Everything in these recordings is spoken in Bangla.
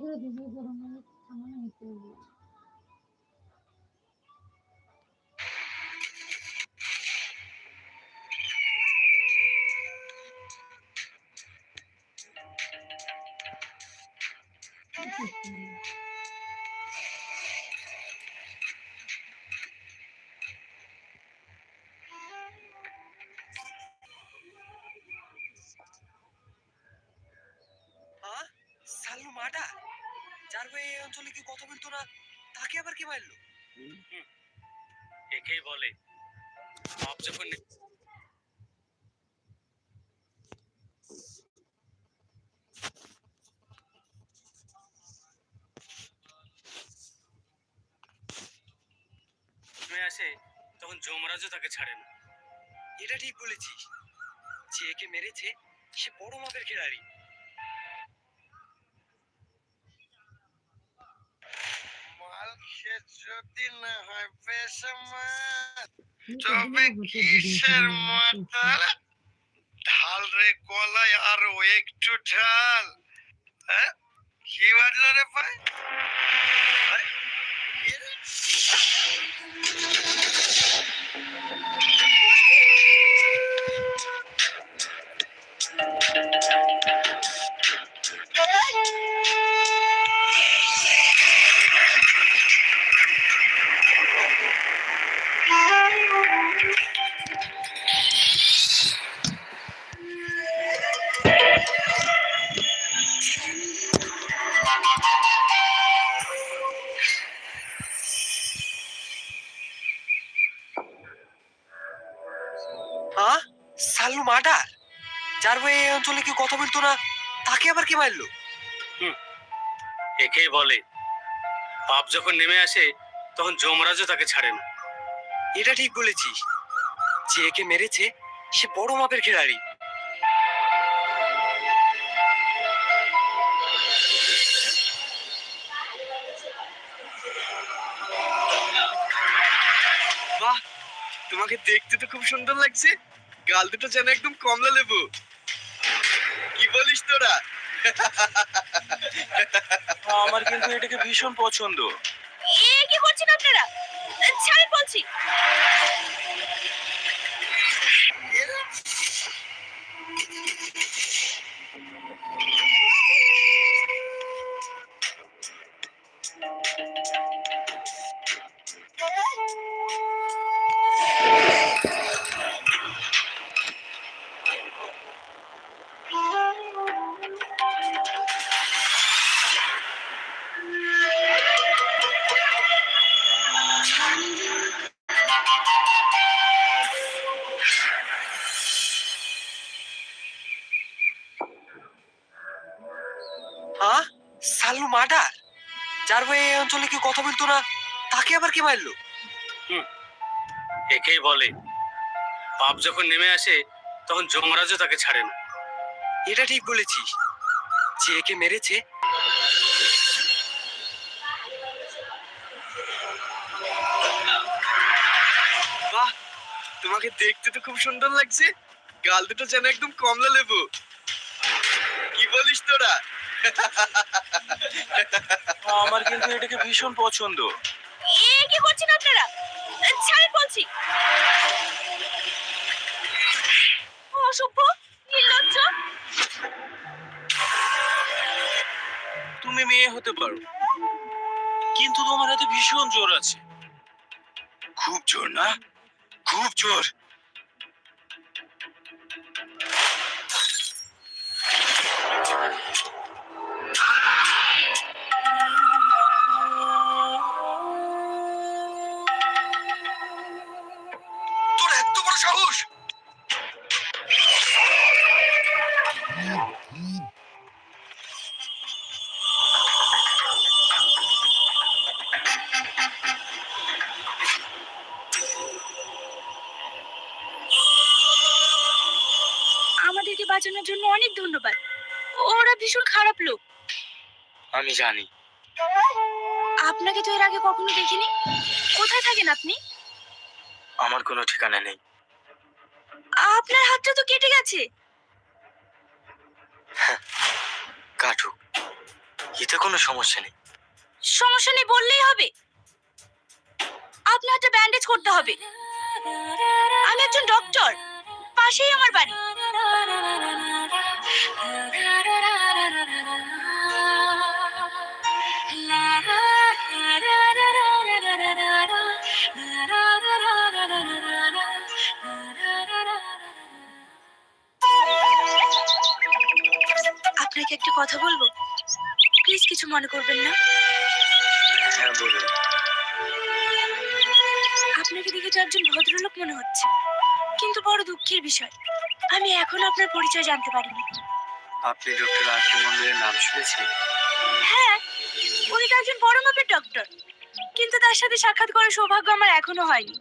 করে দিয়েছি এই অঞ্চলে কি কথা বলতো না? তাকে আবার কি মারলো? একেই বলে। বাপ যখন আসে তখন যমরাজও তাকে ছাড়ে না। এটা ঠিক বলেছিস। যে একে মেরেছে সে বড় মাপের খেলাড়ি মাল সে যদি না হয় বেসামাল তবে কিসের মাতাল ঢাল রে গলায় আরও একটু ঢাল? কি বাজলো রে ভাই আরে, যার হয়ে এই অঞ্চলে কি কথা বলতো না তাকে আবার কি মারলো? একেই বলে। বাপ যখন নেমে আসে তখন যমরাজও তাকে ছাড়ে না। এটা ঠিক বলেছিস। যে একে মেরেছে সে বড় মাপের খেলাড়ি। বাহ তোমাকে দেখতে তো খুব সুন্দর লাগছে। গাল দুটো যেন একদম কমলা লেবু। কি বলিস তোরা? আমার কিন্তু এটাকে ভীষণ পছন্দ। এ কি করছেন আপনারা? ছাড়েন বলছি। হয়ে এই অঞ্চলে কি কথা বলতো না? তাকে আবার কি মারলো? একেই বলে। বাপ যখন নেমে আসে তখন যমরাজও তাকে ছাড়ে না। এটা ঠিক বলেছিস। যে একে মেরেছে বাহ তোমাকে দেখতে তো খুব সুন্দর লাগছে। গাল দুটো যেন একদম কমলা লেবু। কি বলিস তোরা? আমার কিন্তু এটাকে ভীষণ পছন্দ। এ কি করছেন আপনারা? ছাড়েন বলছি। অসভ্য নির্লজ্জ। তুমি মেয়ে হতে পারো কিন্তু তোমার হাতে ভীষণ জোর আছে। খুব জোর না? খুব জোর? ভীষণ খারাপ লোক আমি জানি। আপনাকে তো এর আগে কখনো দেখিনি। কোথায় থাকেন আপনি? আমার কোনো ঠিকানা নেই। আপনার হাতটা তো কেটে গেছে। কাঠুক এতে কোনো সমস্যা নেই। সমস্যা নেই বললেই হবে। আপনার একটা ব্যান্ডেজ করতে হবে। আমি একজন ডক্টর পাশেই আমার বাড়ি। আপনাকে একটা কথা বলব? প্লিজ কিছু মনে করবেন না। হ্যাঁ আপনাকে দেখে তো একজন ভদ্রলোক মনে হচ্ছে। কিন্তু বড় দুঃখের বিষয়। আমি এখনও আপনার পরিচয় জানতে পারিনি। আপনি ডক্টর আর কে মন্দিরের নাম শুনেছেন? হ্যাঁ উনি তো একজন বড় মাপের ডক্টর। কিন্তু তার সাথে সাক্ষাৎ করার সৌভাগ্য আমার এখনও হয়নি।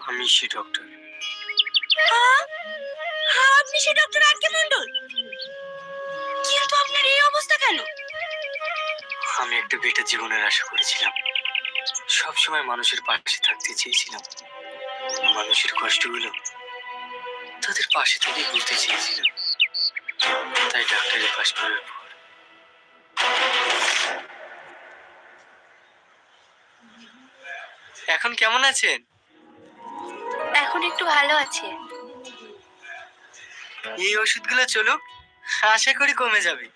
আমি সে ডক্টর। হ্যাঁ? হ্যাঁ আপনি সেই ডক্টর আর কে মন্ডল কিন্তু আপনার এই অবস্থা কেন? আমি একটা বেটা জীবনের আশা করেছিলাম। সবসময় মানুষের পাশে থাকতে চেয়েছিলাম। কষ্টগুলো তাদের পাশে থেকে ঘুরতে চেয়েছিলাম। তাই ডাক্তারি পাশ করার পর। এখন কেমন আছেন? এখন একটু ভালো আছে। এই ওষুধগুলো চলুক আশা করি কমে যাবে।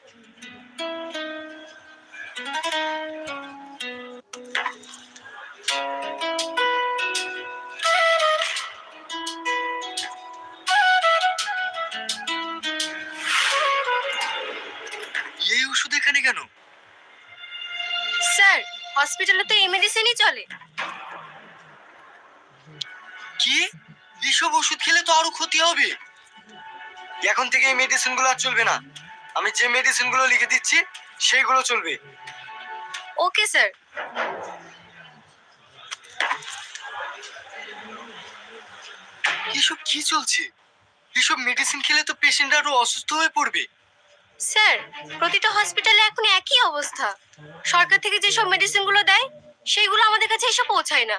হসপিটালে তো এই মেডিসিনই চলে। কি? এসব ওষুধ খেলে তো আরও ক্ষতি হবে। এখন থেকে এই মেডিসিনগুলো আর চলবে না। আমি যে মেডিসিনগুলো লিখে দিচ্ছি সেইগুলো চলবে। ওকে স্যার এসব কি চলছে? এসব মেডিসিন খেলে তো পেশেন্ট আরও অসুস্থ হয়ে পড়বে। স্যার, প্রতিটা হসপিটালে এখন একই অবস্থা। সরকার থেকে যেসব মেডিসিনগুলো দেয়, সেইগুলো আমাদের কাছে এসে পৌঁছায় না।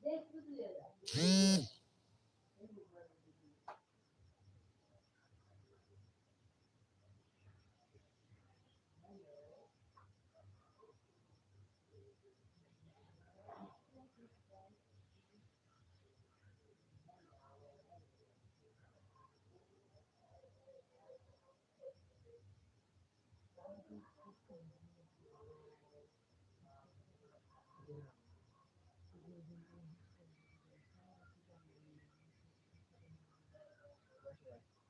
Dentro do Leandro.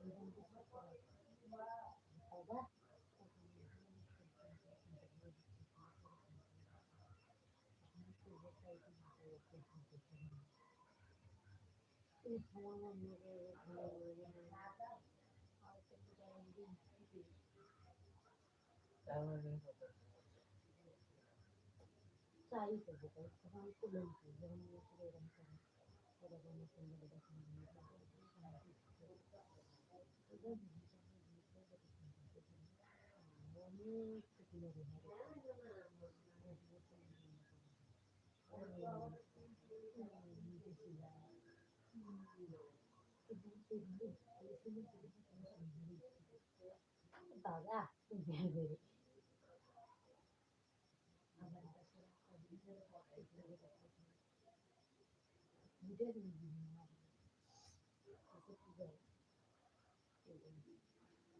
Saya itu bukan orang itu belum punya orang orang orang orang orang orang orang orang orang Baga, hindi Gidelim.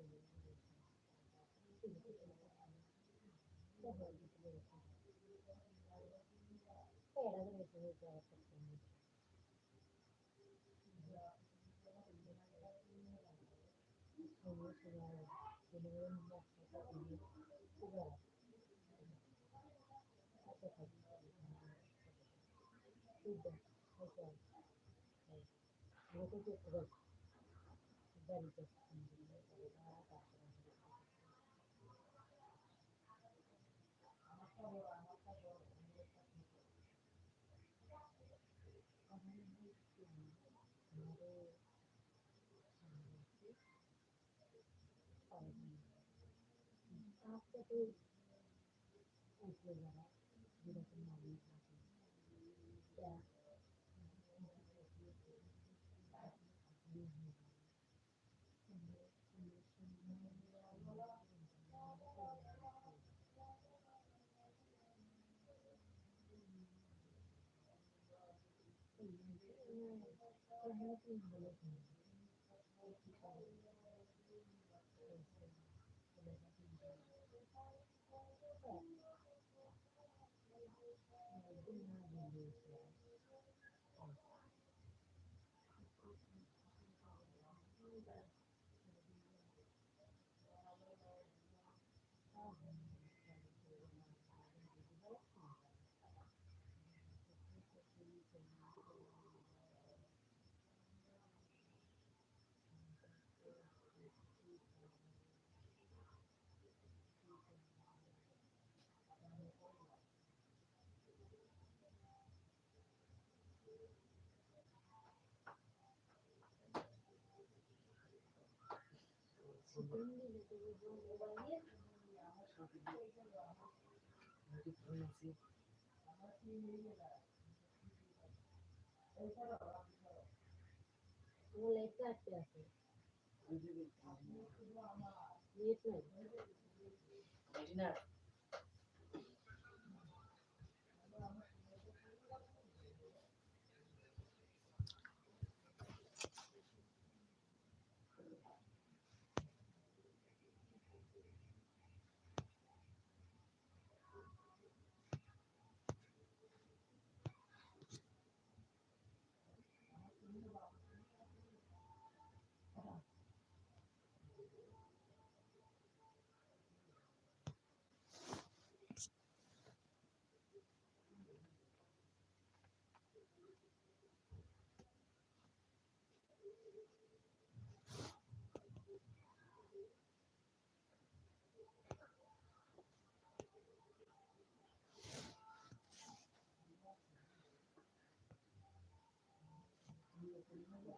আমার সামনে অনেক সুন্দর আছে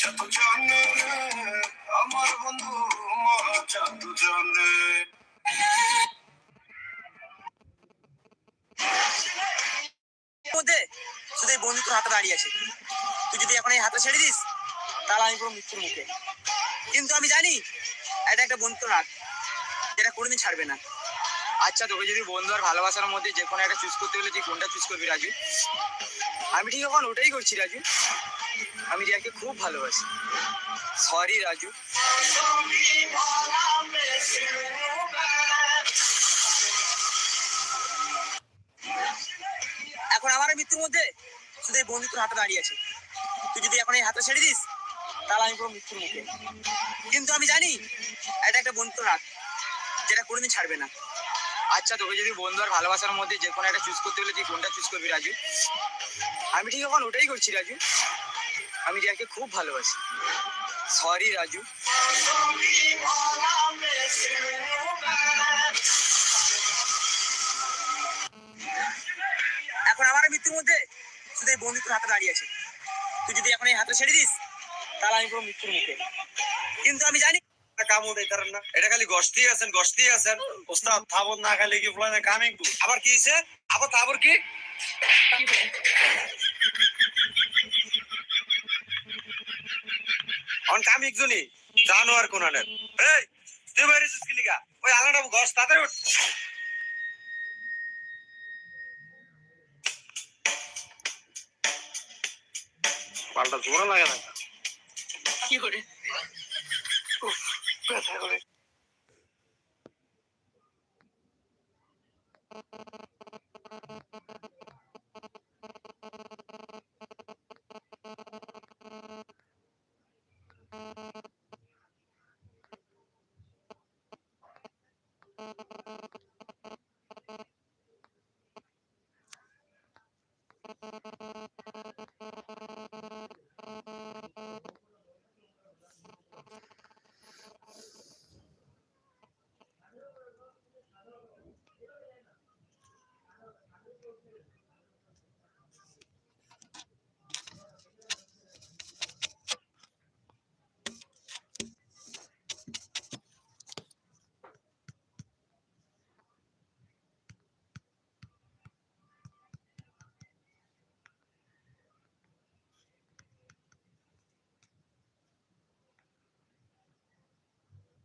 জাদু জানে আমার বন্ধু মা জাদু জানে। মধ্যে শুধু এই বন্ধু তোর হাতে দাঁড়িয়ে আছে। তুই যদি এখন এই হাতে ছেড়ে দিস তাহলে আমি পুরো মৃত্যুর মুখে। কিন্তু আমি জানি এটা একটা বন্ধুর হাত যেটা কোনোদিন ছাড়বে না। আচ্ছা তোকে যদি বন্ধু আর ভালোবাসার মধ্যে যে কোনো একটা চুজ করতে হলে তুই কোনটা চুজ করবি রাজু? আমি ঠিক এখন ওটাই করছি রাজু। আমি রিয়াকে খুব ভালোবাসি। সরি রাজু। এখন আমার মৃত্যুর মধ্যে শুধু এই বন্ধু তোর হাতে দাঁড়িয়ে আছে। তুই যদি এখন এই হাতে ছেড়ে দিস তাহলে আমি পুরো মৃত্যুর মুখে। কিন্তু আমি জানি এটা একটা বন্ধুর হাত যেটা কোনোদিন ছাড়বে না। আচ্ছা তোকে যদি বন্ধু আর ভালোবাসার মধ্যে যে কোনো একটা চুজ করতে হলে তুই কোনটা চুজ করবি রাজু? আমি ঠিক এখন ওটাই করছি রাজু। আমি যাকে খুব ভালোবাসি। সরি রাজু। এখন আমার মৃত্যুর মধ্যে শুধু এই বন্ধু তোর হাতে দাঁড়িয়ে আছে। তুই যদি এখন এই হাতে ছেড়ে দিস তাহলে আমি পুরো মৃত্যুর মুখে। কিন্তু আমি জানি কাম উঠে তার না। এটা খালি গস্তি আছেন গস্তি আছেন। ওস্তাদ থাবর না খালি কি ফুলানে কামিং আবার কি আবার তারপর কি? কামিক জুনি জানোয়ার কোনানের। এই তুই বেরিয়েছিস কি লিগা? ওই আলাদা গস তাড়াতাড়ি উঠ। পাল্টা জোরে লাগে না। কি করে? ব্যথা করে।